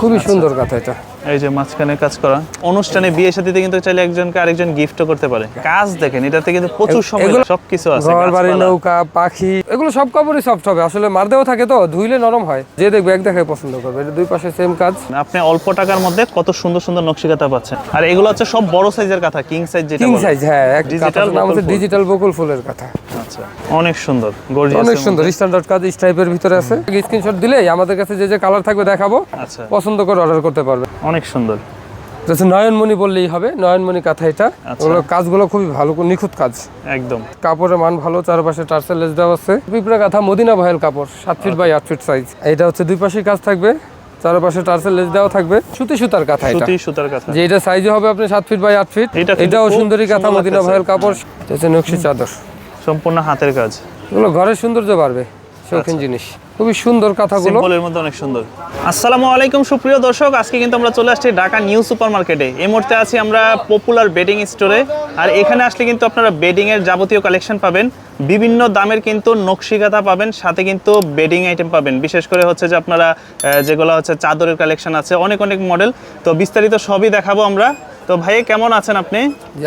খুবই সুন্দর কথা এটা। এই যে মাঝখানে কাজ করা। অনুষ্ঠানে বিয়ে সাথীতে কিন্তু চাইলে একজনকে আরেকজন গিফটও করতে পারে। কাজ দেখেন এটাতে কিন্তু প্রচুর সময় সবকিছু আছে ঘর বাড়ি নৌকা পাখি এগুলো সব কাপড়ই সফট হবে। আসলে মারদেও থাকে তো ধুইলে নরম হয়। যে দেখবে এক দেখায় পছন্দ করবে। এটা দুই পাশে সেম কাজ। আপনি অল্প টাকার মধ্যে কত সুন্দর সুন্দর নকশি কাঁথা পাচ্ছেন। আর এগুলো হচ্ছে সব বড় সাইজের কাঁথা কিং সাইজ যেটা কিং সাইজ হ্যাঁ এক কাঁথার নাম হচ্ছে ডিজিটাল বকুল ফুলের কথা। আচ্ছা অনেক সুন্দর গর্জিয়াস অনেক সুন্দর স্ট্যান্ডার্ড কাজ স্টাইপের ভিতরে আছে। স্ক্রিনশট দিলেই আমাদের কাছে যে যে কালার থাকবে দেখাবো। আচ্ছা। পছন্দ করে অর্ডার করতে পারবে। অনেক সুন্দর। এটা নয়নমণি বললেই হবে নয়নমণি কাঁথা এটা। আচ্ছা। ওগুলো কাজগুলো খুবই ভালো নিখুঁত কাজ। একদম। কাপড়ের মান ভালো চারপাশে টার্সেল লেস দেওয়া আছে। পিঁপড়া কাঁথা মদিনা ভয়েল কাপড় সাত ফিট বাই আট ফিট সাইজ এটা হচ্ছে দুই পাশে কাজ থাকবে চারপাশে টার্সেল লেস দেওয়া থাকবে। সুতি সুতার কাঁথা এটা। সুতি সুতার কাঁথা। যে এটা সাইজে হবে আপনি সাত ফিট বাই আট ফিট এটাও সুন্দরী কাঁথা মদিনা। ভয়েল কাপড়। এটা হচ্ছে নকশি চাদর। সম্পূর্ণ হাতের কাজ। এগুলো ঘরের সৌন্দর্য বাড়বে। শৌখিন আচ্ছা। জিনিস। খুবই সুন্দর কাঁথাগুলো। সিম্পলের মধ্যে অনেক সুন্দর। আসসালামু আলাইকুম সুপ্রিয় দর্শক। আজকে কিন্তু আমরা চলে আসছি ঢাকা নিউ সুপার মার্কেটে এই মুহূর্তে আছি আমরা পপুলার বেডিং স্টোরে আর এখানে আসলে কিন্তু আপনারা বেডিং এর যাবতীয় কালেকশন পাবেন। বিভিন্ন দামের কিন্তু নকশিকাথা পাবেন সাথে কিন্তু বেডিং আইটেম পাবেন। বিশেষ করে হচ্ছে যে আপনারা যেগুলো হচ্ছে চাদরের কালেকশন আছে অনেক অনেক মডেল তো বিস্তারিত সবই দেখাবো আমরা। তো ভাই কেমন আছেন আপনি?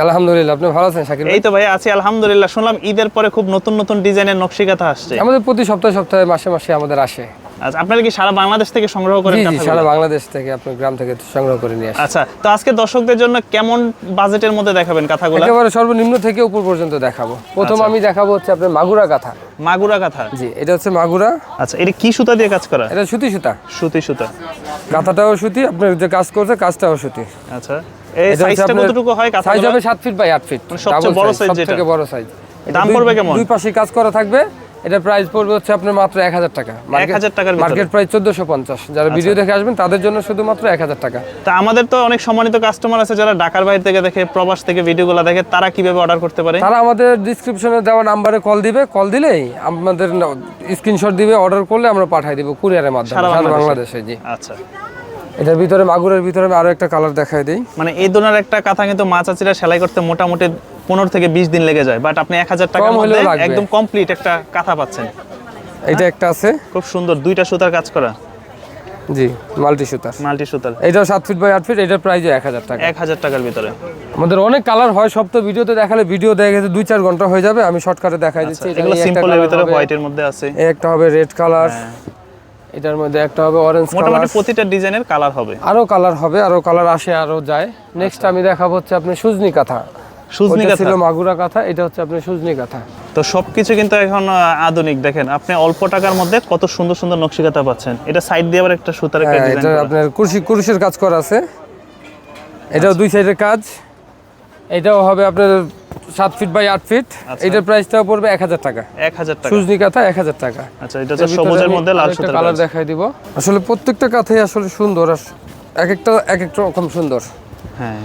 আলহামদুলিল্লাহ আপনি ভালো আছেন ভাই? এই তো ভাই আছি আলহামদুলিল্লাহ। শুনলাম ঈদের পরে খুব নতুন নতুন ডিজাইনের নকশিকাথা আসছে। আমাদের প্রতি সপ্তাহে সপ্তাহে মাসে মাসে আমাদের আসে। আচ্ছা আপনারা কি সারা বাংলাদেশ থেকে সংগ্রহ করেন জি সারা বাংলাদেশ থেকে আপনার গ্রাম থেকে সংগ্রহ করে নিয়ে আসে। আচ্ছা তো আজকে দর্শকদের জন্য কেমন বাজেটের মধ্যে দেখাবেন কাঁথাগুলো? একেবারে সর্বনিম্ন থেকে উপর পর্যন্ত দেখাবো। প্রথম আমি দেখাবো হচ্ছে আপনার মাগুরা কাঁথা। মাগুরা কাঁথা? জি এটা হচ্ছে মাগুরা। আচ্ছা এটা কি সুতা দিয়ে কাজ করা? এটা সুতি সুতা। সুতি সুতা। কাঁথাটাও সুতি আপনার যে কাজ করছে কাজটাও সুতি। আচ্ছা। এই সাইজটা কতটুকু হয় সাইজ হবে সাত ফিট বাই আট ফিট মানে সবচেয়ে বড় size যেটা? থেকে বড় সাইজ দাম পড়বে কেমন? দুই পাশে কাজ করা থাকবে। এটা প্রাইস পড়বে হচ্ছে আপনার মাত্র এক হাজার টাকা। 1000 টাকার ভিতরে? মার্কেট প্রাইস চোদ্দশো পঞ্চাশ। যারা আচ্ছা। ভিডিও দেখে আসবেন তাদের জন্য শুধুমাত্র এক হাজার টাকা। তা আমাদের তো অনেক সম্মানিত কাস্টমার আছে যারা ঢাকার বাইরে থেকে দেখে প্রবাস থেকে ভিডিওগুলো দেখে তারা কীভাবে অর্ডার করতে পারে? তারা আমাদের ডিসক্রিপশনে দেওয়া নাম্বারে কল দিবে। কল দিলেই আমাদের স্ক্রিনশট দিবে অর্ডার করলে আমরা পাঠিয়ে দিব কুরিয়ারের মাধ্যমে। সারা? বাংলাদেশে জি। আচ্ছা। এটার ভিতরে মাগুরের ভিতরে আরও একটা কালার দেখাই দিই। মানে এই ধরনের একটা কাঁথা কিন্তু মাছ চাচিরা সেলাই করতে মোটামুটি পনেরো থেকে বিশ দিন লেগে যায় বাট আপনি এক হাজার টাকার কম মধ্যে একদম কমপ্লিট একটা কাঁথা পাচ্ছেন। এটা একটা আছে। খুব সুন্দর দুইটা সুতার কাজ করা। জি মাল্টি সুতার। মাল্টি সুতার। এটাও সাত ফিট বাই আট ফিট এটার প্রাইস এক হাজার টাকা। এক হাজার টাকার ভিতরে। আমাদের অনেক কালার হয় সব তো ভিডিওতে দেখালে ভিডিও দেখা গেছে দুই চার ঘণ্টা হয়ে যাবে আমি শর্টকাটে দেখাই দিচ্ছি আচ্ছা, এগুলো সিম্পলের ভিতরে হোয়াইটের মধ্যে আছে। একটা হবে রেড কালার এটার মধ্যে একটা হবে অরেঞ্জ কালার মোটামুটি প্রতিটা ডিজাইনের কালার হবে। আরও কালার হবে আরও কালার আসে আরও যায়। নেক্সট আমি দেখাবো হচ্ছে আপনি সুজনি কাঁথা। সুজনি কাঁথা। ছিল মাগুরা কাঁথা এটা হচ্ছে আপনি সুজনি কাঁথা। তো সবকিছু কিন্তু এখন আধুনিক। দেখেন আপনি অল্প টাকার মধ্যে কত সুন্দর সুন্দর নকশি কাঁথা পাচ্ছেন। এটা সাইড দিয়ে আবার একটা সুতার একটা হ্যাঁ, ডিজাইন এটা আপনার কুরুশি কুরুশের কাজ করা আছে। এটাও দুই সাইডের কাজ। এটাও হবে আপনার সাত ফিট বাই আট ফিট আচ্ছা। এটার প্রাইসটাও পড়বে এক হাজার টাকা। এক হাজার টাকা। সুজনি কাঁথা এক হাজার টাকা। আচ্ছা এটা সবুজের মধ্যে লাল সুতার কালার দেখাই দিব। আসলে প্রত্যেকটা কাঁথাই আসলে সুন্দর এক একটা এক এক রকম সুন্দর। হ্যাঁ।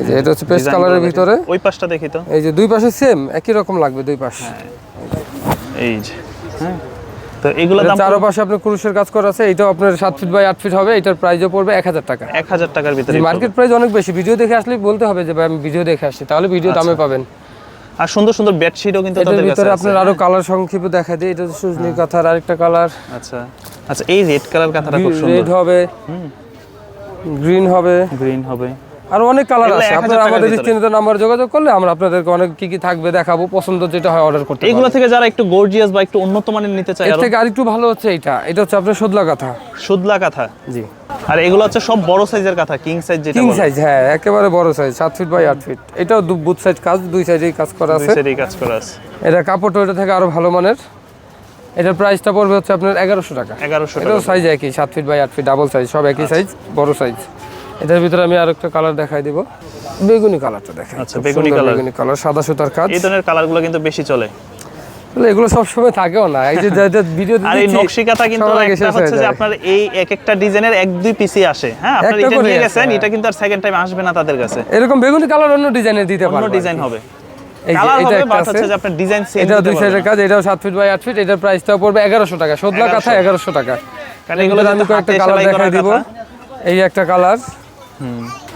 এই যে এটা হচ্ছে পেস্ট কালারের ভিতরে। ওই পাশটা দেখি তো। এই যে দুই পাশে সেম একই রকম লাগবে দুই পাশ। এই যে হ্যাঁ। তো এগুলো দাম কুরুশের কাজ করা আছে এটাও আপনার ফিট বাই আট ফিট হবে এটার প্রাইসও পড়বে এক হাজার টাকা। এক হাজার টাকার ভিতরে মার্কেট প্রাইস অনেক বেশি ভিডিও দেখে আসলে বলতে হবে যে ভাই আমি ভিডিও দেখে আসছি। তাহলে ভিডিও দামে পাবেন। আর সুন্দর সুন্দর বেডশিটও কিন্তু তাদের কাছে আছে। আপনার আরও কালার সংক্ষেপে দেখা দিই এটা সুজনি কাঁথার আরেকটা কালার আচ্ছা। আচ্ছা এই রেড কালার কাঁথাটা খুব সুন্দর। রেড হবে গ্রিন হবে। গ্রিন হবে। আরও অনেক কালার আছে। 1000 আপনারা আমাদের। স্ক্রিনে নাম্বার যোগাযোগ করলে আমরা আপনাদেরকে অনেক কি কি থাকবে দেখাবো পছন্দ যেটা হয় অর্ডার করতে এগুলো থেকে যারা একটু গর্জিয়াস বা একটু উন্নত মানের নিতে চায় এর আরও থেকে আরেকটু ভালো হচ্ছে এটা। এটা হচ্ছে আপনার সদলা কাঁথা। সুদলা কাঁথা? জি। আর এগুলো হচ্ছে সব বড় সাইজের কাঁথা কিং সাইজ যেটা কিং সাইজ হ্যাঁ একেবারে বড় সাইজ সাত ফিট বাই আট ফিট এটাও দু বুথ সাইজ কাজ দুই সাইজেই কাজ করা দুই আছে। সাইডেই কাজ করা আছে। এটা কাপড়টা ওটা থেকে আরও ভালো মানের। এটার প্রাইসটা পড়বে হচ্ছে আপনার এগারোশো টাকা। এগারোশো এটাও সাইজ একই সাত ফিট বাই আট ফিট ডাবল সাইজ সব একই সাইজ বড় সাইজ এটার ভিতরে আমি আরেকটা কালার দেখাই দিব। বেগুনি কালারটা দেখাই। আচ্ছা, বেগুনি colour। বেগুনি কালার সাদা সুতার কাজ। এই ধরনের কালারগুলো কিন্তু বেশি চলে। এগুলো সবসময় থাকেও না। এই যে ভিডিও আর এই নকশি কাঁথা কিন্তু একটা হচ্ছে যে আপনার এই এক একটা ডিজাইনের এক দুই পিসি আসে। হ্যাঁ একটা এটা নিয়ে গেছেন। এটা কিন্তু আর সেকেন্ড টাইম আসবে না তাদের কাছে। এরকম বেগুনি কালার অন্য ডিজাইনের দিতে অন্য ডিজাইন হবে। এই যে কালার এটা হবে একটা বাট আছে। হচ্ছে যে আপনার ডিজাইন সেম এটাও দুই সাইডের কাজ এটাও সাত ফিট বাই আট ফিট এটার প্রাইসটাও পড়বে এগারোশো টাকা। সদলা কাঁথা এগারোশো টাকা। কারণ এগুলো এগুলো আমি কয়েকটা কালার দেখাই দিব। এই একটা কালার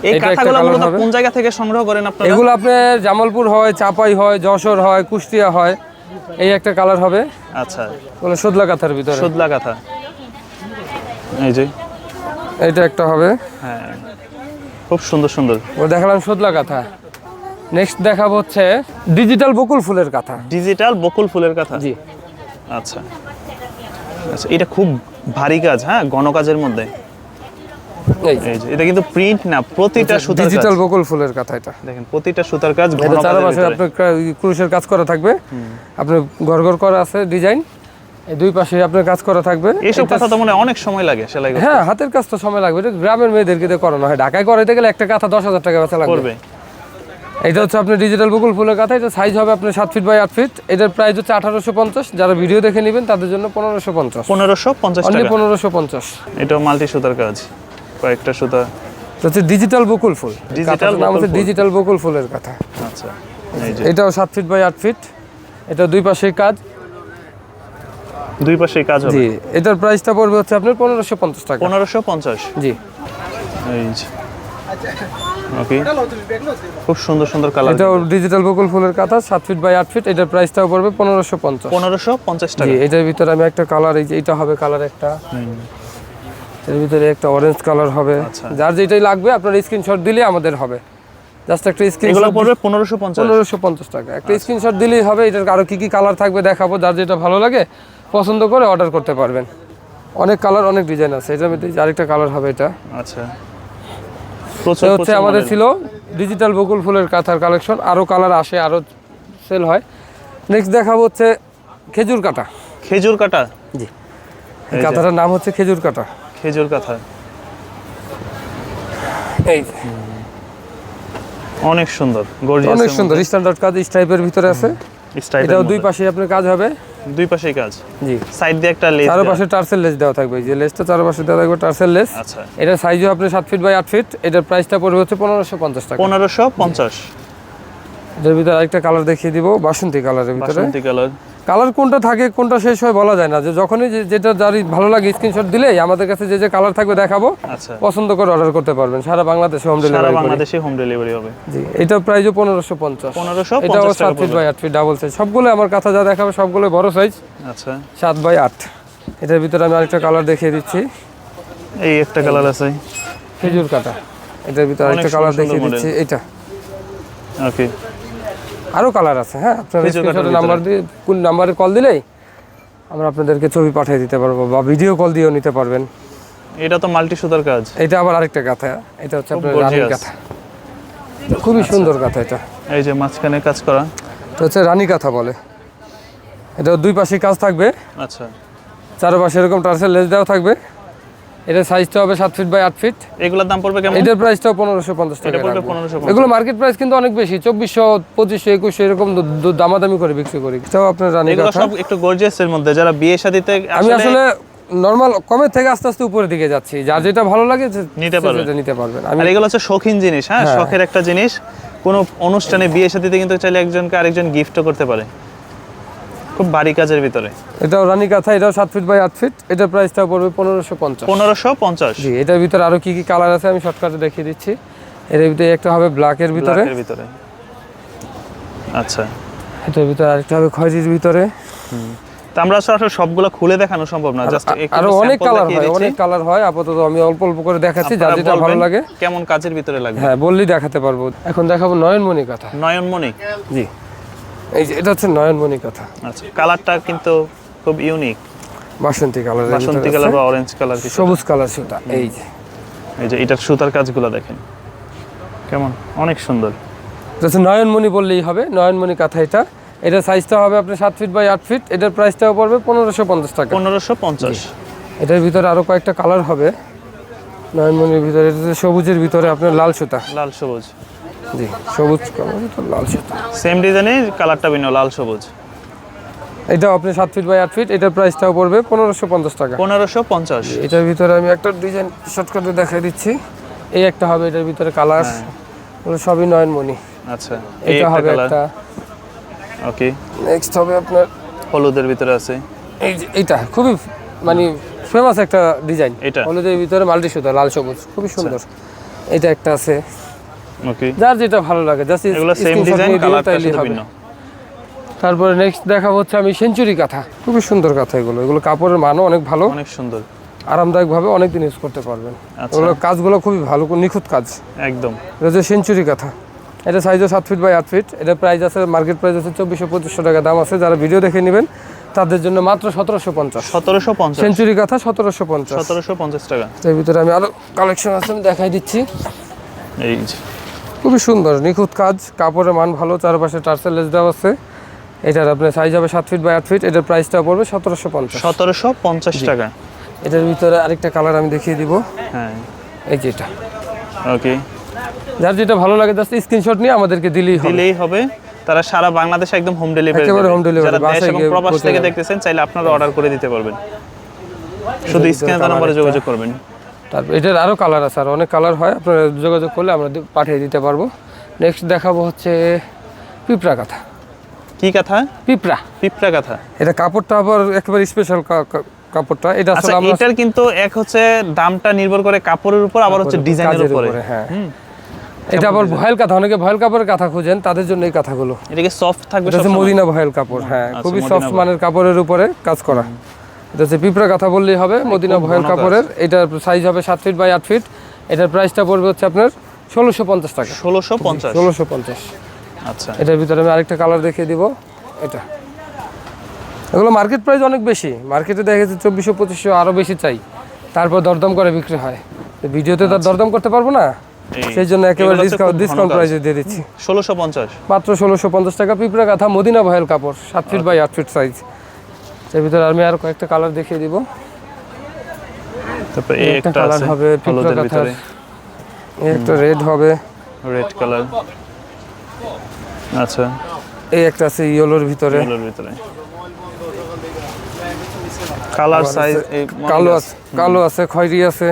এই কাঁথাগুলো মূলত কোন জায়গা থেকে সংগ্রহ করেন আপনারা? এগুলো আপনার জামালপুর হয় চাপাই হয় যশোর হয় কুষ্টিয়া হয় এই একটা কালার হবে। আচ্ছা। বলে সদলা কাঁথার ভিতরে। সুদলা কাঁথা। এই যে। এটা একটা হবে। হ্যাঁ। খুব সুন্দর সুন্দর। ও দেখালাম সোদলা কাঁথা। নেক্সট দেখাবো হচ্ছে ডিজিটাল বকুল ফুলের কাঁথা। ডিজিটাল বকুল ফুলের কথা? জি। আচ্ছা। আচ্ছা এটা খুব ভারী কাজ হ্যাঁ? ঘন কাজের মধ্যে। এটা কিন্তু প্রিন্ট না প্রতিটা সুতার ডিজিটাল বকুল ফুলের কাঁথা এটা। দেখেন প্রতিটা সুতার কাজ এটা চারপাশে আপনার ক্রুশের কাজ করা থাকবে। আপনার ঘর ঘর করা আছে ডিজাইন এই দুই পাশে আপনার কাজ করা থাকবে। এইসব এটা- কথা তো মনে অনেক সময় লাগে সেলাই করতে। হ্যাঁ হাতের কাজ তো সময় লাগবে। এটা গ্রামের মেয়েদেরকে দিয়ে করানো হয়। ঢাকায় করাইতে গেলে একটা কাঁথা দশ হাজার টাকা বেচা লাগবে। এটা হচ্ছে আপনার ডিজিটাল বকুল ফুলের কাঁথা। এটা সাইজ হবে আপনার সাত ফিট বাই আট ফিট এটার প্রাইস হচ্ছে আঠারোশো পঞ্চাশ। যারা ভিডিও দেখে নেবেন তাদের জন্য পনেরোশো পঞ্চাশ। পনেরোশো পঞ্চাশ পনেরোশো পঞ্চাশ। এটাও মাল্টি সুতার কাজ। কয়েকটা সুতা। হচ্ছে ডিজিটাল বকুল ফুল। কাঁথাটার নাম হচ্ছে ডিজিটাল বকুল ফুলের কথা। আচ্ছা এটাও সাত ফিট বাই আট ফিট এটা দুই পাশে কাজ। দুই পাশে কাজ হবে। জি এটার প্রাইসটা পড়বে হচ্ছে আপনার পনেরোশো পঞ্চাশ টাকা। পনেরোশো পঞ্চাশ? জি। এই ওকে খুব সুন্দর সুন্দর কালার এটা ডিজিটাল বকুল ফুলের কাঁথা সাত ফিট বাই আট ফিট এটার প্রাইসটাও পড়বে পনেরোশো পঞ্চাশ। পনেরোশো পঞ্চাশ জি টাকা এটার ভিতরে আমি একটা কালার এই যে এটা হবে কালার একটা। এর ভিতরে একটা অরেঞ্জ কালার হবে। আচ্ছা। যার যেটাই লাগবে আপনার স্ক্রিনশট দিলে আমাদের হবে। জাস্ট একটা এগুলো স্ক্রিনশট পড়বে পনেরোশো পঞ্চাশ। পনেরোশো পঞ্চাশ টাকা। একটা আচ্ছা। স্ক্রিনশট দিলেই হবে এটার আরও কি কি কালার থাকবে দেখাবো যার যেটা ভালো লাগে পছন্দ করে অর্ডার করতে পারবেন। অনেক কালার অনেক ডিজাইন আছে। এটার মধ্যে আরেকটা কালার হবে এটা। আচ্ছা। হচ্ছে আমাদের ছিল ডিজিটাল বকুল ফুলের কাঁথার কালেকশন আরও কালার আসে আরও সেল হয়। নেক্সট দেখাবো হচ্ছে খেজুর কাটা। খেজুর কাটা? জি। কাঁথাটার নাম হচ্ছে খেজুর কাটা। খেজুর কাঁথা এই অনেক সুন্দর গর্জিয়াস অনেক সুন্দর স্ট্যান্ডার্ড কাজ স্টাইপের ভিতরে আছে। এটাও দুই পাশে আপনার কাজ হবে? দুই পাশেই কাজ। জি। সাইড দিয়ে একটা লেজ চারো দেওয়া। পাশে টার্সেল লেস দেওয়া থাকবে। যে লেসটা চারো পাশে দেওয়া থাকবে টার্সেল লেস। আচ্ছা। এটা সাইজও আপনি সাত ফিট বাই আট ফিট এটার প্রাইসটা পড়বে হচ্ছে পনেরোশো পঞ্চাশ টাকা। পনেরোশো পঞ্চাশ। এটার ভিতরে আরেকটা কালার দেখিয়ে দিব বাসন্তী কালারের ভিতরে। বাসন্তী কালার কালার কোনটা থাকে কোনটা শেষ হয় বলা যায় না। যে যখনই যেটা যারই ভালো লাগে স্ক্রিনশট দিলেই আমাদের কাছে যে যে কালার থাকবে দেখাবো আচ্ছা। পছন্দ করে অর্ডার করতে পারবেন। সারা বাংলাদেশে হোম সারা ডেলিভারি বাংলাদেশে হোম ডেলিভারি হবে। জি এটার প্রাইসও পনেরোশো পঞ্চাশ। পনেরোশো এটাও সাত ফিট বাই আট ফিট ডাবল সাইজ সবগুলো আমার কাছে যা দেখাবে সবগুলো বড় সাইজ আচ্ছা। সাত বাই আট। এটার ভিতরে আমি আরেকটা কালার দেখিয়ে দিচ্ছি। এই একটা কালার আছে। খেজুর কাটা। এটার ভিতরে আরেকটা কালার দেখিয়ে দিচ্ছি। এটা। ওকে আরও কালার আছে হ্যাঁ? আপনার। নাম্বার দিয়ে কোন নাম্বারে কল দিলেই আমরা আপনাদেরকে ছবি পাঠিয়ে দিতে পারব বা ভিডিও কল দিয়েও নিতে পারবেন। এটা তো মাল্টি সুতার কাজ। এটা আবার আরেকটা কাঁথা এটা হচ্ছে আপনার রানী কাঁথা খুবই সুন্দর কাঁথা এটা। এই যে মাঝখানে কাজ করা। এটা হচ্ছে রানী কাঁথা বলে। এটা দুই পাশে কাজ থাকবে। আচ্ছা। চারপাশে এরকম টার্সেল লেস দেওয়া থাকবে। এটা সাইজটা হবে সাত ফিট বাই আট ফিট এগুলোর দাম পড়বে কেমন? এটার প্রাইসটাও পনেরোশো পঞ্চাশ টাকা পড়বে। 1550 এগুলো মার্কেট প্রাইস কিন্তু অনেক বেশি চব্বিশশো পঁচিশশো একুশশো এরকম দামাদামি করে বিক্রি করি। এটাও আপনার রানী এগুলো সব একটু গর্জিয়াস এর মধ্যে যারা বিয়ে শাদিতে আমি আসলে নর্মাল কমের থেকে আস্তে আস্তে উপরের দিকে যাচ্ছি। যার যেটা ভালো লাগে নিতে পারবে। নিতে পারবেন আর এগুলো হচ্ছে শৌখিন জিনিস হ্যাঁ? শখের একটা জিনিস। কোনো অনুষ্ঠানে বিয়ে শাদিতে কিন্তু চাইলে একজনকে আরেকজন গিফটও করতে পারে। খুব ভারী কাজের ভিতরে। এটাও রানী কাঁথা এটাও সাত ফিট বাই আট ফিট এটার প্রাইসটা পড়বে পনেরোশো পঞ্চাশ। পনেরোশো পঞ্চাশ। জি এটার ভিতরে আরও কি কি কালার আছে আমি শর্টকাটে দেখিয়ে দিচ্ছি। এর ভিতরে একটা হবে ব্ল্যাকের ভিতরে। ভিতরে। আচ্ছা। এটার ভিতরে আরেকটা হবে খয়েরির ভিতরে। তা আমরা আসলে সবগুলো খুলে দেখানো সম্ভব না জাস্ট আরও অনেক কালার হয় অনেক কালার হয় আপাতত আমি অল্প অল্প করে দেখাচ্ছি যার যেটা ভালো লাগে। কেমন কাজের ভিতরে লাগবে? হ্যাঁ বললেই দেখাতে পারব। এখন দেখাবো নয়নমণি কথা। নয়নমণি। জি। এই যে এটা হচ্ছে নয়নমণি কথা। আচ্ছা কালারটা কিন্তু খুব ইউনিক বাসন্তী কালার বাসন্তী কালার বা অরেঞ্জ কালার সবুজ কালার সুতা এই যে। এই যে এটার সুতার কাজগুলো দেখেন। কেমন? অনেক সুন্দর। হচ্ছে নয়নমণি বললেই হবে নয়নমণি কাঁথা এটা। এটা সাইজটা হবে আপনার সাত ফিট বাই আট ফিট এটার প্রাইসটাও পড়বে পনেরোশো পঞ্চাশ টাকা। পনেরোশো পঞ্চাশ। এটার ভিতরে আরও কয়েকটা কালার হবে। নয়নমণির ভিতরে এটা সবুজের ভিতরে আপনার লাল সুতা। লাল সবুজ। জি সবুজ কালার লাল সুতা সেম ডিজাইনের কালারটা ভিন্ন লাল সবুজ। এটাও আপনি সাত ফিট বাই আট ফিট এটার প্রাইসটাও পড়বে পনেরোশো পঞ্চাশ টাকা। পনেরোশো পঞ্চাশ। এটার ভিতরে আমি একটা ডিজাইন শর্টকাটে দেখাই দিচ্ছি। এই একটা হবে এটার ভিতরে কালার সবই নয়নমণি। আচ্ছা এটা হবে একটা। ওকে নেক্সট হবে আপনার হলুদের ভিতরে আছে। এই যে এইটা খুবই মানে ফেমাস একটা ডিজাইন এটা? হলুদের ভিতরে মাল্টি সুতা লাল সবুজ খুবই সুন্দর। এটা একটা আছে। ওকে যার যেটা ভালো লাগে জাস্ট এগুলো সেম ডিজাইন কালারটা শুধু ভিন্ন। তারপরে নেক্সট দেখা হচ্ছে আমি সেঞ্চুরি কাঁথা। খুবই সুন্দর কাঁথা এগুলো। এগুলো কাপড়ের মানও অনেক ভালো। অনেক সুন্দর। আরামদায়কভাবে অনেক দিন ইউজ করতে পারবেন। আচ্ছা। ওগুলো কাজগুলো খুবই ভালো নিখুঁত কাজ। একদম। এটা হচ্ছে সেঞ্চুরি কাঁথা। এটা সাইজও সাত ফিট বাই আট ফিট এটা প্রাইস আছে মার্কেট প্রাইস আছে চব্বিশশো পঁচিশশো টাকা দাম আছে। যারা ভিডিও দেখে নেবেন তাদের জন্য মাত্র সতেরোশো পঞ্চাশ। সতেরোশো পঞ্চাশ। সেঞ্চুরি কাঁথা সতেরোশো পঞ্চাশ। সতেরোশো পঞ্চাশ টাকা। এর ভিতরে আমি আরও কালেকশন আছে আমি দেখাই দিচ্ছি। এই যে। খুবই সুন্দর নিখুঁত কাজ কাপড়ের মান ভালো চারপাশে টার্সেল লেস দেওয়া আছে। এটার আপনার সাইজ হবে সাত ফিট বাই আট ফিট এটার প্রাইসটা পড়বে সতেরোশো পঞ্চাশ। সতেরোশো পঞ্চাশ টাকা। এটার ভিতরে আরেকটা কালার আমি দেখিয়ে দিব। হ্যাঁ। এই যে এটা। ওকে যার যেটা ভালো লাগে জাস্ট স্ক্রিনশট নিয়ে আমাদেরকে দিলেই হবে। দিলেই হবে। তারা সারা বাংলাদেশে একদম হোম ডেলিভারি একেবারে হোম ডেলিভারি যারা দেশ এবং প্রবাস থেকে। দেখতেছেন চাইলে আপনারা অর্ডার করে দিতে পারবেন। শুধু স্ক্রিনে নাম্বারে। যোগাযোগ করবেন। তারপর এটার আরও কালার আছে আর অনেক কালার হয় আপনারা যোগাযোগ করলে আমরা পাঠিয়ে দিতে পারব। নেক্সট দেখাবো হচ্ছে পিঁপড়া কাঁথা। কি কথা? পিঁপড়া। পিঁপড়া কথা। এটা কাপড়টা আবার একেবারে স্পেশাল কাপড়টা এটা আচ্ছা আসলে আমরা এটার কিন্তু এক হচ্ছে দামটা নির্ভর করে কাপড়ের উপর আবার হচ্ছে ডিজাইনের উপরে। হ্যাঁ। এটা আবার ভয়েল কাঁথা অনেকে ভয়েল কাপড়ের কাঁথা খুঁজেন তাদের জন্য এই কাঁথাগুলো। এটা কি সফট থাকবে এটা মদিনা ভয়েল কাপড় হ্যাঁ আচ্ছা, খুবই সফট। মানের কাপড়ের উপরে কাজ করা। এটা পিঁপড়া কাঁথা বললেই হবে মদিনা ভয়েল ঘন কাপড়ের। এটার সাইজ হবে সাত ফিট বাই আট ফিট এটার প্রাইসটা পড়বে হচ্ছে আপনার ষোলোশো পঞ্চাশ টাকা। ষোলোশো পঞ্চাশ? ষোলোশো পঞ্চাশ। আচ্ছা। এটার ভিতরে আমি আরেকটা কালার দেখিয়ে দিব। এটা। এগুলো মার্কেট প্রাইস অনেক বেশি। মার্কেটে দেখা যাচ্ছে চব্বিশশো পঁচিশশো আরও বেশি চাই। তারপর দরদাম করে বিক্রি হয়। তো ভিডিওতে তো আর দরদাম করতে পারব না? সেই জন্য একেবারে ডিসকাউন্ট ডিসকাউন্ট প্রাইসে দিয়ে দিচ্ছি। ষোলোশো পঞ্চাশ? মাত্র ষোলোশো পঞ্চাশ টাকা পিঁপড়া কাঁথা মদিনা ভয়েল কাপড় সাত ফিট বাই আট ফিট সাইজ এর ভিতরে আমি আর কয়েকটা কালার দেখিয়ে দিব। তারপর এই একটা কালার হবে হলুদের ভিতরে। এই একটা রেড হবে। রেড কালার আচ্ছা। এই একটা আছে ইয়েলোর ভিতরে। এগুলোর ভিতরে। কালার সাইজ কালো আছে কালো আছে খয়েরি আছে।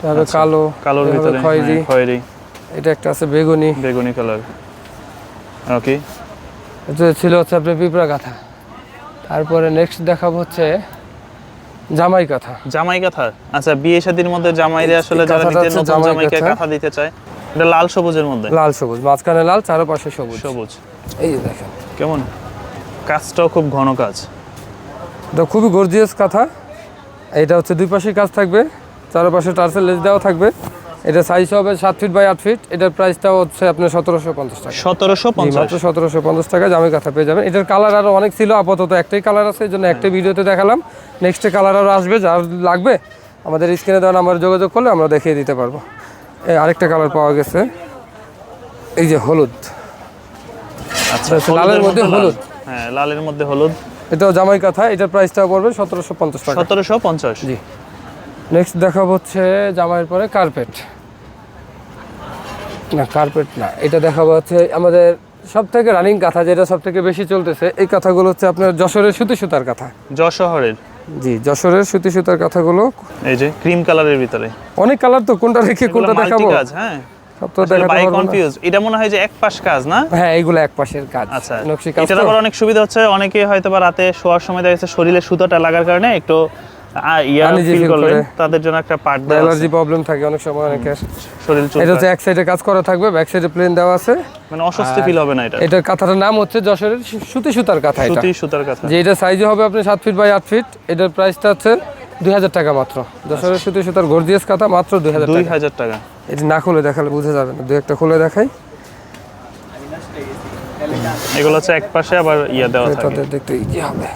তারপরে কালো কালোর ভিতরে খয়েরি। হ্যাঁ, খয়েরি। এটা একটা আছে বেগুনি। বেগুনি কালার ওকে এটা ছিল হচ্ছে আপনার পিঁপড়া কাঁথা। তারপরে নেক্সট দেখাবো হচ্ছে জামাই কাঁথা। জামাই কাঁথা? আচ্ছা বিয়ে শাদীর মধ্যে জামাইরে আসলে যারা হচ্ছে নতুন জামাইকে কাঁথা। কাঁথা দিতে চায় এটা লাল সবুজের মধ্যে? লাল সবুজ মাঝখানে লাল চারপাশে সবুজ। সবুজ। এই যে দেখেন। কেমন? কাজটাও খুব ঘন কাজ। এটা খুবই গর্জিয়াস কাঁথা। এটা হচ্ছে দুই পাশে কাজ থাকবে চারপাশে টার্সেল লেজ দেওয়া থাকবে। এটা সাইজ হবে সাত ফিট বাই আট ফিট এটার প্রাইসটাও হচ্ছে আপনার সতেরোশো পঞ্চাশ টাকা। সতেরোশো পঞ্চাশ। মাত্র সতেরোশো পঞ্চাশ টাকা জামে কাঁথা পেয়ে যাবেন। এটার কালার আরও অনেক ছিল আপাতত একটাই কালার আছে এই জন্য একটাই ভিডিওতে দেখালাম। নেক্সটে কালার আরও আসবে যার লাগবে আমাদের স্ক্রিনে দেওয়া নাম্বার যোগাযোগ করলে আমরা দেখিয়ে দিতে পারব। এই আরেকটা কালার পাওয়া গেছে। এই যে হলুদ। আচ্ছা লালের মধ্যে হলুদ। হ্যাঁ লালের মধ্যে হলুদ। এটাও জামাই কাঁথা এটার প্রাইসটাও পড়বে সতেরোশো পঞ্চাশ টাকা। সতেরোশো পঞ্চাশ। জি। নেক্সট দেখাবো হচ্ছে জামাইয়ের পরে কার্পেট না কার্পেট না। এটা দেখাবো হচ্ছে আমাদের সব থেকে রানিং কাঁথা যেটা সব থেকে বেশি চলতেছে এই কাঁথাগুলো হচ্ছে আপনার যশোরের সুতি সুতার কাঁথা। যশোহরের জি যশোরের সুতি সুতার কাঁথাগুলো। এই যে ক্রিম কালারের ভিতরে। অনেক কালার তো কোনটা রেখে কোনটা দেখাবো? হ্যাঁ। এটা মনে হয় যে এক পাশ কাজ না? হ্যাঁ এইগুলো এক পাশের কাজ। আচ্ছা। নকশি কাজ। আবার অনেক সুবিধা হচ্ছে অনেকে হয়তো বা রাতে শোয়ার সময় দেখা যাচ্ছে শরীরে সুতোটা লাগার কারণে একটু তাদের জন্য একটা পার্ট দেওয়া আছে। অ্যালার্জি প্রবলেম থাকে অনেক সময় অনেকের। শরীর এটা। হচ্ছে এক সাইডে কাজ করা থাকবে ব্যাক সাইডে প্লেন দেওয়া আছে। মানে অস্বস্তি ফিল হবে না এটা। এটার কাঁথাটার নাম হচ্ছে যশোরের সুতি সুতার কাঁথা এটা। সুতি সুতার কথা। যে এটা সাইজে হবে আপনি ফিট বাই ফিট এটার প্রাইসটা হচ্ছে দুই হাজার টাকা মাত্র। যশোরের সুতি সুতার গর্জিয়াস কাঁথা মাত্র টাকা। এটা না খুলে দেখালে বুঝে যাবে না দু একটা খুলে দেখাই। এগুলো হচ্ছে এক পাশে আবার ইয়া দেওয়া থাকে। দেখতে কি হবে।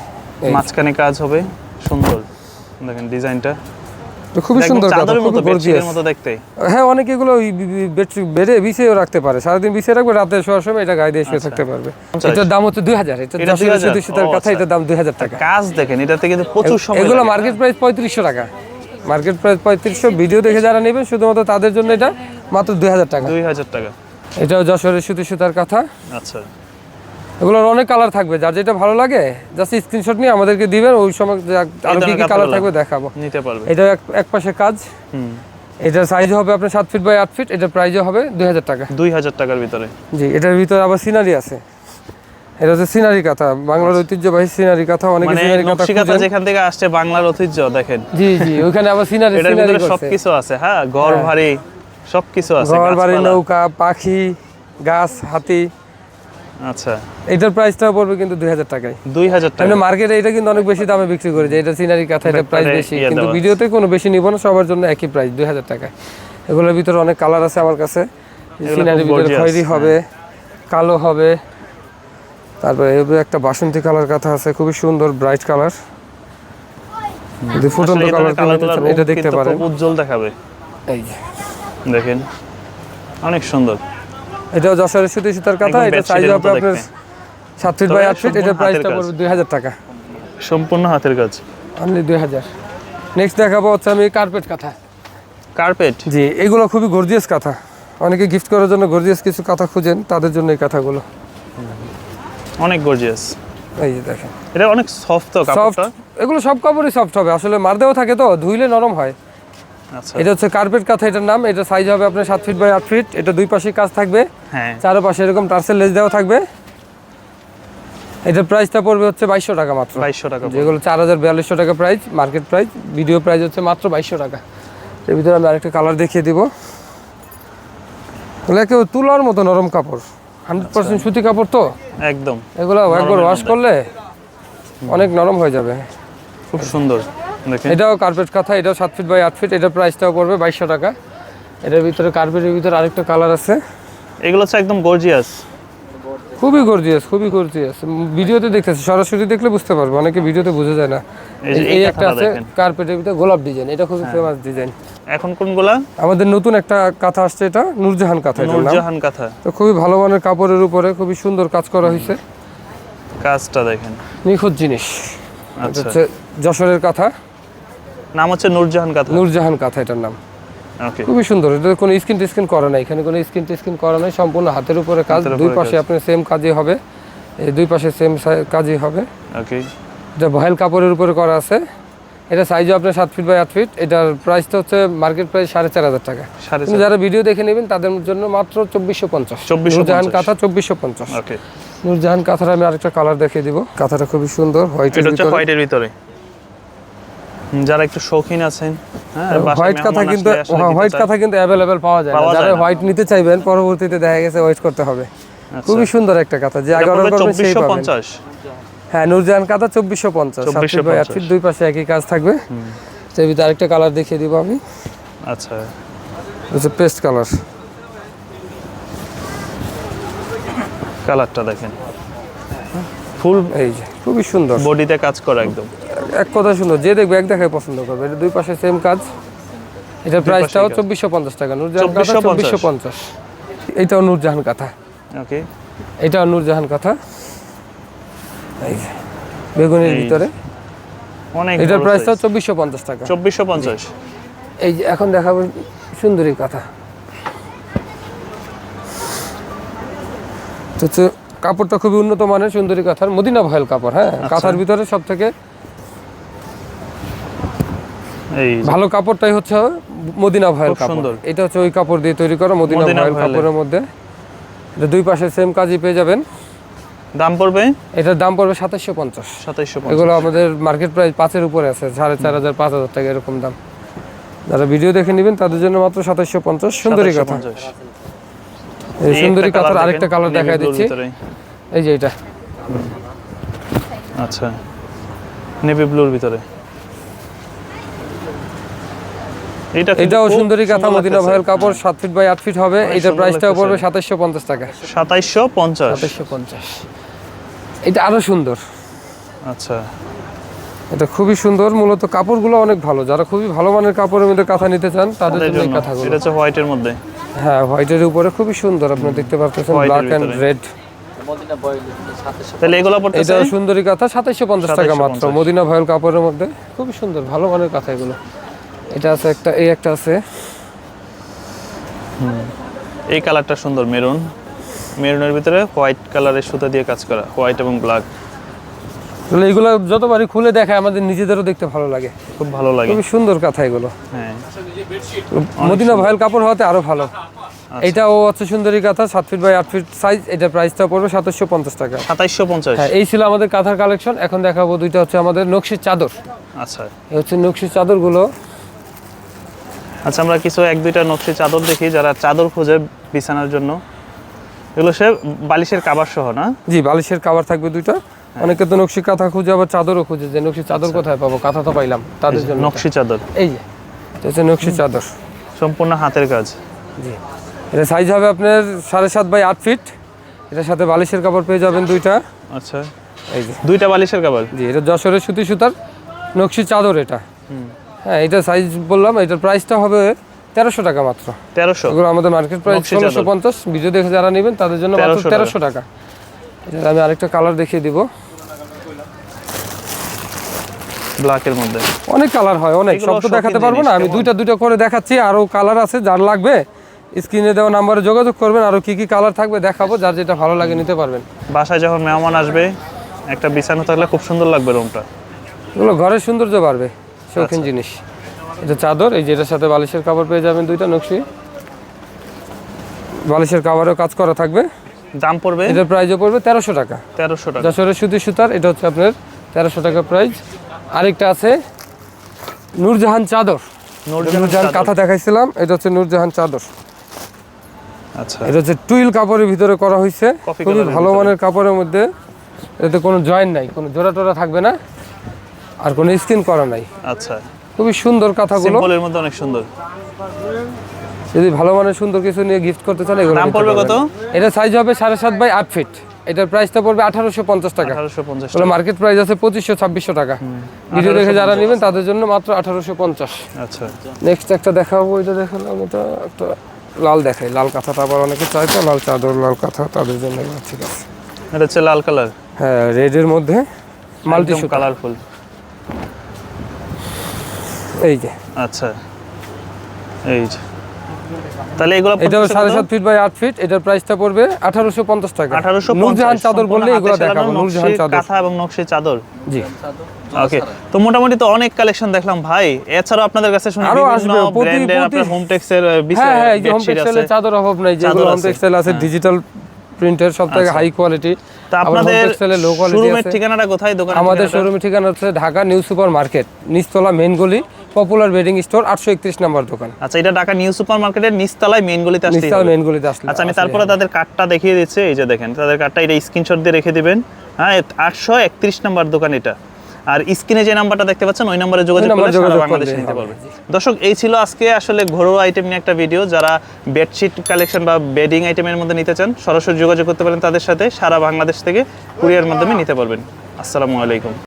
মাঝখানে কাজ হবে সুন্দর। দেখেন ডিজাইনটা। খুবই সুন্দর চাদরের মতো দেখতে। হ্যাঁ অনেকে এগুলো বেডে বিছিয়েও রাখতে পারে। সারাদিন বিছিয়ে রাখবে রাতে শোয়ার সময় এটা গায়ে দিয়ে শুয়ে থাকতে পারবে। এটার দাম হচ্ছে দুই হাজার। এটা এটা যশোরের 2000? সুতি সুতার ও, আচ্ছা। এটার দাম দুই হাজার টাকা। কাজ দেখেন এটাতে কিন্তু প্রচুর সময় এগুলো মার্কেট প্রাইস পঁয়ত্রিশশো টাকা। মার্কেট প্রাইস পঁয়ত্রিশশো ভিডিও দেখে যারা নেবেন শুধুমাত্র তাদের জন্য এটা মাত্র দুই হাজার টাকা। দুই হাজার টাকা। এটাও যশোরের সুতি সুতার কাঁথা। আচ্ছা। এগুলোর অনেক কালার থাকবে যার যেটা ভালো লাগে জাস্ট স্ক্রিনশট নিয়ে আমাদেরকে দিবেন ওই সময় যা- আরও কি কি কালার থাকবে দেখাবো। নিতে পারবে। এটা এক পাশে কাজ। হুম। এটার সাইজ হবে আপনার সাত ফিট বাই আট ফিট এটার প্রাইজও হবে দুই হাজার টাকা। দুই হাজার টাকার ভিতরে। জি এটার ভিতরে আবার সিনারি আছে। এটা হচ্ছে সিনারি কাঁথা বাংলার ঐতিহ্যবাহী সিনারি কাঁথা অনেকে সিনারি কাঁথা কাঁথা যেখান থেকে আসছে বাংলার ঐতিহ্য দেখেন। জি জি ওখানে আবার সিনারি সিনারি করছে। সবকিছু আছে হ্যাঁ ঘর হ্যাঁ। ভারী সবকিছু আছে ঘর বাড়ি নৌকা পাখি গাছ হাতি আচ্ছা। এটার প্রাইসটাও পড়বে কিন্তু দুই হাজার টাকায়। দুই হাজার টাকা। মার্কেটে এটা কিন্তু অনেক বেশি দামে বিক্রি করে যে এটা সিনারি কাঁথা এটা প্রাইস বেশি। ইয়ে কিন্তু ভিডিওতে কোনো বেশি নিব না সবার জন্য একই প্রাইস দুই হাজার টাকা। এগুলোর ভিতরে অনেক কালার আছে আমার কাছে। সিনারির খুব ভিতরে খয়েরি হবে কালো হবে। তারপরে একটা বাসন্তী কালার কাঁথা আছে খুবই সুন্দর ব্রাইট কালার যদি ফুটন্ত কালার এটা দেখতে পারেন। উজ্জ্বল দেখাবে। এই দেখেন। অনেক সুন্দর। এটাও যশোরের সুতি সুতার কাঁথা এটা সাইজ হবে আপনার। সাত ফিট বাই আট ফিট এটার প্রাইসটা। পড়বে দুই হাজার টাকা। সম্পূর্ণ হাতের কাজ। অনলি দুই হাজার। নেক্সট দেখাবো হচ্ছে আমি কার্পেট কাঁথা। কার্পেট জি এগুলো খুবই গর্জিয়াস কাঁথা। অনেকে গিফট করার জন্য গর্জিয়াস কিছু কাঁথা খুঁজেন তাদের জন্য এই কাঁথাগুলো। অনেক গর্জিয়াস এই যে দেখেন। এটা অনেক সফট তো সফট কাপড়টা। এগুলো সব কাপড়ই সফট হবে আসলে মারদেও থাকে তো ধুইলে নরম হয়। এটা হচ্ছে কার্পেট কাঁথা এটার নাম। এটা সাইজ হবে আপনার সাত ফিট বাই আট ফিট এটা দুই পাশে কাজ থাকবে। হ্যাঁ। চারপাশে এরকম টার্সেল লেজ দেওয়া থাকবে। এটার প্রাইসটা পড়বে হচ্ছে বাইশশো টাকা মাত্র। বাইশশো টাকা যেগুলো চার হাজার বিয়াল্লিশশো টাকা price market price video price হচ্ছে মাত্র বাইশশো টাকা। এর ভিতরে আমি আরেকটা কালার দেখিয়ে দিব। এগুলো কেউ তুলার মতো নরম কাপড়। হান্ড্রেড পার্সেন্ট সুতি কাপড় তো? একদম। এগুলো একবার ওয়াশ করলে অনেক নরম হয়ে যাবে। খুব সুন্দর। এটাও কার্পেট কাঁথা এটাও সাত ফিট বাই আট ফিট এটার প্রাইসটাও পড়বে বাইশশো টাকা। এটার ভিতরে কার্পেটের ভিতরে আরেকটা কালার আছে। এগুলো হচ্ছে একদম গর্জিয়াস খুবই গর্জিয়াস খুবই গর্জিয়াস ভিডিওতে দেখতেছি সরাসরি দেখলে বুঝতে পারবে অনেকে ভিডিওতে বোঝা যায় না। এই একটা আছে কার্পেটের ভিতরে গোলাপ ডিজাইন এটা খুবই ফেমাস ডিজাইন এখন কোন কোনগুলা? আমাদের নতুন একটা কাঁথা আসছে এটা নূরজাহান কাঁথা নাম। নূরজাহান কাঁথা। তো খুবই ভালো মানের কাপড়ের উপরে খুবই সুন্দর কাজ করা হয়েছে। কাজটা দেখেন। নিখুঁত জিনিস। আচ্ছা। যশোরের কাঁথা। নাম হচ্ছে নূরজাহান কাঁথা। নূরজাহান কাঁথা এটার নাম। ওকে খুবই সুন্দর এটা কোনো স্কিন টিস্কিন করা নাই এখানে কোনো স্কিন টিস্কিন করা নাই সম্পূর্ণ হাতের উপরে কাজ দুই পাশে। আপনার সেম কাজই হবে এই দুই পাশে সেম কাজই হবে। ওকে এটা ভয়েল কাপড়ের উপরে করা আছে এটা সাইজও আপনার সাত ফিট বাই আট ফিট এটার প্রাইসটা হচ্ছে মার্কেট প্রাইস সাড়ে চার হাজার টাকা। যারা ভিডিও দেখে নেবেন তাদের জন্য মাত্র চব্বিশশো পঞ্চাশ। 2450 নূরজাহান কাঁথা চব্বিশশো পঞ্চাশ। নূরজাহান কাঁথার আমি আরেকটা কালার দেখিয়ে দিব। কাঁথাটা খুবই সুন্দর হোয়াইটের ভিতরে। যারা একটু শৌখিন আছেন হ্যাঁ হোয়াইট কাঁথা কিন্তু হোয়াইট কাঁথা অ্যাভেলেবেল পাওয়া যায় যারা হোয়াইট নিতে চাইবেন পরবর্তীতে দেখা গেছে ওয়েট করতে হবে। আচ্ছা। খুবই সুন্দর একটা কাঁথা যে আগে অর্ডার করবেন সেই পাবেন। হ্যাঁ নূরজাহান কাঁথা চব্বিশশো পঞ্চাশ। আট ফিট দুই পাশে একই কাজ থাকবে। আরেকটা কালার দেখিয়ে দিব আমি। আচ্ছা। পেস্ট কালার কালারটা দেখেন। ফুল এই যে খুবই সুন্দর। বডিতে কাজ করা একদম। এক কথা সুন্দর যে দেখবে এক দেখায় পছন্দ করবে। এটা দুই পাশে সেম কাজ। এটার প্রাইসটাও চব্বিশশো পঞ্চাশ টাকা। নূরজাহান কাঁথা চব্বিশশো পঞ্চাশ। এটাও নূরজাহান কাঁথা। ওকে এটাও নূরজাহান কাঁথা। এই যে, বেগুনের ভিতরে। অনেক এটার প্রাইসটাও চব্বিশশো পঞ্চাশ টাকা। চব্বিশশো পঞ্চাশ। এই যে এখন দেখাবো সুন্দরী কাঁথা। তো কাপড়টা খুবই উন্নত মানের সুন্দরী কাঁথার মদিনা ভয়েল কাপড় হ্যাঁ? আচ্ছা। কাঁথার ভিতরে সব থেকে ভালো কাপড়টাই হচ্ছে মদিনা ভয়েল কাপড়। এটা হচ্ছে ওই কাপড় দিয়ে তৈরি করা মদিনা ভয়েল কাপড়ের মধ্যে। এটা দুই পাশে সেম কাজই পেয়ে যাবেন। দাম পড়বে? এটার দাম পড়বে সাতাশশো পঞ্চাশ। সাতাইশশো এগুলো আমাদের মার্কেট প্রাইস পাঁচের উপরে আছে সাড়ে চার হাজার পাঁচ হাজার টাকা এরকম দাম। যারা ভিডিও দেখে নেবেন তাদের জন্য মাত্র সাতাশশো পঞ্চাশ সুন্দরী কথা। এই সুন্দরী আরেকটা কালার দিচ্ছি। এই যে এটা। আচ্ছা। নেভি ব্লুর ভিতরে। এটা এটাও সুন্দরী কাঁথা মদিনা। ভয়েল কাপড় সাত ফিট বাই আট ফিট হবে। এটার প্রাইসটাও পড়বে সাতাশশো পঞ্চাশ টাকা। সাতাইশশো পঞ্চাশ? সাতাশশো পঞ্চাশ। এটা আরও সুন্দর। আচ্ছা। এটা খুবই সুন্দর। মূলত কাপড়গুলো অনেক ভালো। যারা খুবই ভালো মানের কাপড়ের মধ্যে কাঁথা নিতে চান তাদের জন্য এই জন্য। কাঁথাগুলো। এটা হচ্ছে হোয়াইটের মধ্যে। হ্যাঁ হোয়াইটের উপরে খুবই সুন্দর আপনি দেখতে পাচ্ছেন ব্ল্যাক অ্যান্ড রেড তাহলে এগুলো পড়তেছে? এটা সুন্দরী কাঁথা সাতাইশশো পঞ্চাশ টাকা মাত্র মদিনা ভয়েল কাপড়ের মধ্যে। সুন্দর ভালো মানের কাঁথা এগুলো। এটা আছে একটা এই একটা আছে। এই কালারটা সুন্দর মেরুন। মেরুনের ভিতরে হোয়াইট কালারের সুতা দিয়ে কাজ করা হোয়াইট এবং ব্ল্যাক তাহলে এগুলো যতবারই খুলে দেখায় আমাদের নিজেদেরও দেখতে ভালো লাগে। খুব ভালো লাগে। খুব সুন্দর কাঁথা এগুলো। হ্যাঁ। মদিনা ভয়েল কাপড় হওয়াতে আরও ভালো। এটাও হচ্ছে সুন্দরী কাঁথা সাত ফিট বাই আট ফিট সাইজ এটা প্রাইসটা পড়বে সাতাশশো পঞ্চাশ টাকা। সাতাইশশো পঞ্চাশ। হ্যাঁ এই ছিল আমাদের কাঁথার কালেকশন এখন দেখাবো দুইটা হচ্ছে আমাদের নকশির চাদর। আচ্ছা। এই হচ্ছে নকশির চাদরগুলো। আচ্ছা আমরা কিছু এক দুইটা নকশি চাদর দেখি যারা চাদর খোঁজে বিছানার জন্য। এগুলো সে বালিশের কাবার সহ না? জি বালিশের কাবার থাকবে দুইটা। অনেকে তো নকশি কাঁথা খুঁজে আবার চাদরও খুঁজে যে নকশি চাদর কোথায় পাবো? কাঁথা তো পাইলাম তাদের জন্য। নকশি চাদর। এই যে। এটা হচ্ছে নকশি চাদর। সম্পূর্ণ হাতের কাজ। জি। এটা সাইজ হবে আপনার সাড়ে সাত বাই আট ফিট এটার সাথে বালিশের কাপড় পেয়ে যাবেন দুইটা। আচ্ছা। এই যে। দুইটা বালিশের কাবার জি এটা যশোরের সুতি সুতার নকশি চাদর এটা। হ্যাঁ এটা সাইজ বললাম এটার প্রাইসটা হবে তেরোশো টাকা মাত্র। তেরোশো? এগুলো আমাদের মার্কেট প্রাইস ষোলোশো পঞ্চাশ। ভিডিও দেখে যারা নেবেন তাদের জন্য মাত্র তেরোশো টাকা। আমি আরেকটা কালার দেখিয়ে দিব। ব্ল্যাকের মধ্যে। অনেক কালার হয় অনেক। সব তো দেখাতে পারব না আমি দুইটা দুইটা করে দেখাচ্ছি আরও কালার আছে যার লাগবে স্ক্রিনে দেওয়া নাম্বারে যোগাযোগ করবেন আরও কি কি কালার থাকবে দেখাবো যার যেটা ভালো লাগে নিতে পারবেন। বাসায় যখন মেহমান আসবে একটা বিছানা থাকলে খুব সুন্দর লাগবে রুমটা এগুলো ঘরের সৌন্দর্য বাড়বে শৌখিন জিনিস। এটা চাদর এই যেটার সাথে বালিশের কাপড় পেয়ে যাবেন দুইটা নকশি। বালিশের কাভারেও কাজ করা থাকবে। দাম পড়বে? এটার প্রাইসও পড়বে তেরোশো টাকা। তেরোশো টাকা। যশোরের সুতি সুতার এটা হচ্ছে আপনার তেরোশো টাকা প্রাইস আরেকটা আছে নূরজাহান চাদর। নূরজাহান কাঁথা দেখাইছিলাম এটা হচ্ছে নূরজাহান চাদর। আচ্ছা। এটা হচ্ছে টুইল কাপড়ের ভিতরে করা হয়েছে খুবই ভালো মানের কাপড়ের মধ্যে। এতে কোনো জয়েন্ট নাই কোনো জোড়া টোরা থাকবে না আর কোনো স্কিন করা নাই। আচ্ছা। খুবই সুন্দর কাঁথাগুলো। সিম্পলের মধ্যে অনেক সুন্দর। যদি ভালো মানের সুন্দর কিছু নিয়ে গিফট করতে চান এগুলো দাম পড়বে কত? এটা সাইজ হবে সাড়ে সাত বাই আট ফিট এটার প্রাইসটা পড়বে আঠারোশো পঞ্চাশ টাকা। আঠারোশো মার্কেট প্রাইস আছে পঁচিশশো ছাব্বিশশো টাকা। ভিডিও দেখে যারা নেবেন তাদের জন্য মাত্র আঠারোশো পঞ্চাশ। আচ্ছা। নেক্সট একটা দেখাবো এটা দেখালাম এটা একটা লাল দেখাই। লাল কাঁথাটা আবার অনেকে চাই তো লাল চাদর লাল কাঁথা তাদের জন্য ঠিক আছে। এটা হচ্ছে লাল কালার। হ্যাঁ রেডের মধ্যে মাল্টি কালারফুল এই যে। আচ্ছা। এই যে। তাহলে এগুলো এটা সাড়ে সাত ফিট বাই আট ফিট এটার প্রাইসটা পড়বে আঠারোশো পঞ্চাশ টাকা। 1850 নূরজাহান চাদর বললে এগুলো দেখাবো নূরজাহান চাদর। কাঁথা এবং নকশি চাদর। জি। ওকে তো মোটামুটি তো অনেক কালেকশন দেখলাম ভাই। এছাড়াও আপনাদের কাছে শুনি আরও আসবে, প্রতি- প্রতি- হোম টেক্সের হ্যাঁ হ্যাঁ এই হোম চাদর অভাব নাই যেগুলো হোম আছে। আছে ডিজিটাল প্রিন্টের সব থেকে হাই কোয়ালিটি তা আপনাদের শোরুমের ঠিকানাটা কোথায়? দোকান আমাদের শোরুমের ঠিকানা হচ্ছে ঢাকা নিউ সুপার মার্কেট নিচতলা মেন গলি পপুলার বেডিং স্টোর আটশো একত্রিশ নম্বর দোকান। আচ্ছা এটা ঢাকা নিউ সুপার মার্কেটের নিচতলায় মেইন গলিতে নিচতলা হবে। মেন গলিতে আসলে আচ্ছা আমি তারপরে তাদের কার্ডটা দেখিয়ে দিচ্ছি এই যে দেখেন তাদের কার্ডটা এটা স্ক্রিনশট দিয়ে রেখে দিবেন। হ্যাঁ আটশো একত্রিশ নাম্বার দোকান এটা। আর স্ক্রিনে যে নাম্বারটা দেখতে পাচ্ছেন ওই নাম্বারে যোগাযোগ করলে সারা বাংলাদেশে নিতে হবে, পারবে দর্শক এই ছিল আজকে আসলে ঘরোয়া আইটেম নিয়ে একটা ভিডিও যারা বেডশিট কালেকশন বা বেডিং আইটেমের মধ্যে নিতে চান সরাসরি যোগাযোগ করতে পারেন তাদের সাথে। সারা বাংলাদেশ থেকে কুরিয়ার মাধ্যমে নিতে পারবেন। আসসালামু আলাইকুম।